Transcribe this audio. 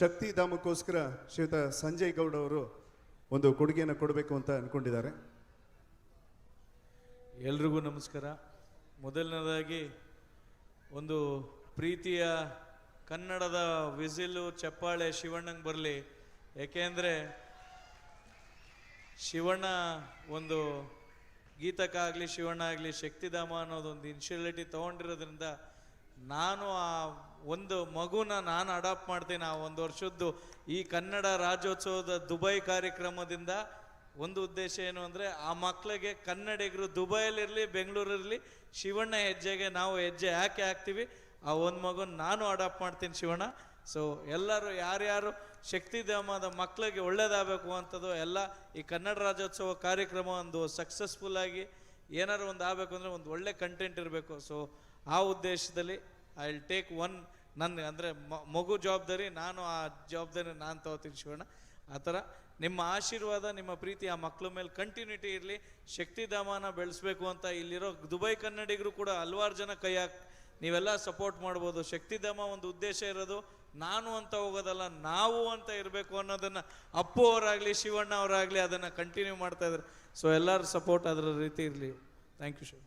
ಶಕ್ತಿಧಾಮಕ್ಕೋಸ್ಕರ ಶ್ರೀಯುತ ಸಂಜಯ್ ಗೌಡ ಅವರು ಒಂದು ಕೊಡುಗೆಯನ್ನು ಕೊಡಬೇಕು ಅಂತ ಅಂದ್ಕೊಂಡಿದ್ದಾರೆ ಎಲ್ರಿಗೂ ನಮಸ್ಕಾರ. ಮೊದಲನೇದಾಗಿ ಒಂದು ಪ್ರೀತಿಯ ಕನ್ನಡದ ವಿಸಿಲು ಚಪ್ಪಾಳೆ ಶಿವಣ್ಣಂಗೆ ಬರಲಿ. ಏಕೆಂದರೆ ಶಿವಣ್ಣ ಒಂದು ಗೀತಕ್ಕಾಗಲಿ, ಶಿವಣ್ಣ ಆಗಲಿ, ಶಕ್ತಿಧಾಮ ಅನ್ನೋದೊಂದು ಇನ್ಶಿಯಲಿಟಿ ತೊಗೊಂಡಿರೋದ್ರಿಂದ ನಾನು ಆ ಒಂದು ಮಗುನ ನಾನು ಅಡಾಪ್ಟ್ ಮಾಡ್ತೀನಿ, ಆ ಒಂದು ವರ್ಷದ್ದು ಈ ಕನ್ನಡ ರಾಜ್ಯೋತ್ಸವದ ದುಬೈ ಕಾರ್ಯಕ್ರಮದಿಂದ ಒಂದು ಉದ್ದೇಶ ಏನು ಅಂದರೆ ಆ ಮಕ್ಕಳಿಗೆ ಕನ್ನಡಿಗರು ದುಬೈಲಿರಲಿ ಬೆಂಗಳೂರಿರಲಿ ಶಿವಣ್ಣ ಹೆಜ್ಜೆಗೆ ನಾವು ಹೆಜ್ಜೆ ಯಾಕೆ ಹಾಕ್ತೀವಿ. ಆ ಒಂದು ಮಗುನ ನಾನು ಅಡಾಪ್ಟ್ ಮಾಡ್ತೀನಿ ಶಿವಣ್ಣ. ಸೊ ಎಲ್ಲರೂ ಯಾರ್ಯಾರು ಶಕ್ತಿಧಾಮದ ಮಕ್ಕಳಿಗೆ ಒಳ್ಳೇದಾಗಬೇಕು ಅಂಥದ್ದು ಎಲ್ಲ ಈ ಕನ್ನಡ ರಾಜ್ಯೋತ್ಸವ ಕಾರ್ಯಕ್ರಮ ಒಂದು ಸಕ್ಸಸ್ಫುಲ್ ಏನಾರು ಒಂದು ಆಗಬೇಕು ಅಂದರೆ ಒಂದು ಒಳ್ಳೆ ಕಂಟೆಂಟ್ ಇರಬೇಕು. ಸೊ ಆ ಉದ್ದೇಶದಲ್ಲಿ ಐ ವಿಲ್ ಟೇಕ್ ಒನ್ ನನ್ನ ಅಂದರೆ ಮಗು ಜವಾಬ್ದಾರಿ, ನಾನು ಆ ಜವಾಬ್ದಾರಿ ನಾನು ತಗೋತೀನಿ ಶಿವಣ್ಣ. ಆ ಥರ ನಿಮ್ಮ ಆಶೀರ್ವಾದ, ನಿಮ್ಮ ಪ್ರೀತಿ ಆ ಮಕ್ಕಳ ಮೇಲೆ ಕಂಟಿನ್ಯೂಟಿ ಇರಲಿ. ಶಕ್ತಿಧಾಮನ ಬೆಳೆಸಬೇಕು ಅಂತ ಇಲ್ಲಿರೋ ದುಬೈ ಕನ್ನಡಿಗರು ಕೂಡ ಹಲವಾರು ಜನ ಕೈ ಹಾಕಿ ನೀವೆಲ್ಲ ಸಪೋರ್ಟ್ ಮಾಡ್ಬೋದು. ಶಕ್ತಿಧಾಮ ಒಂದು ಉದ್ದೇಶ ಇರೋದು. ನಾನು ಅಂತ ಹೋಗೋದಲ್ಲ, ನಾವು ಅಂತ ಇರಬೇಕು ಅನ್ನೋದನ್ನು ಅಪ್ಪು ಅವರಾಗಲಿ, ಶಿವಣ್ಣ ಅವರಾಗಲಿ ಅದನ್ನು ಕಂಟಿನ್ಯೂ ಮಾಡ್ತಾ ಇದ್ದಾರೆ. ಸೊ ಎಲ್ಲರೂ ಸಪೋರ್ಟ್ ಅದರ ರೀತಿ ಇರಲಿ. Thank you Shiva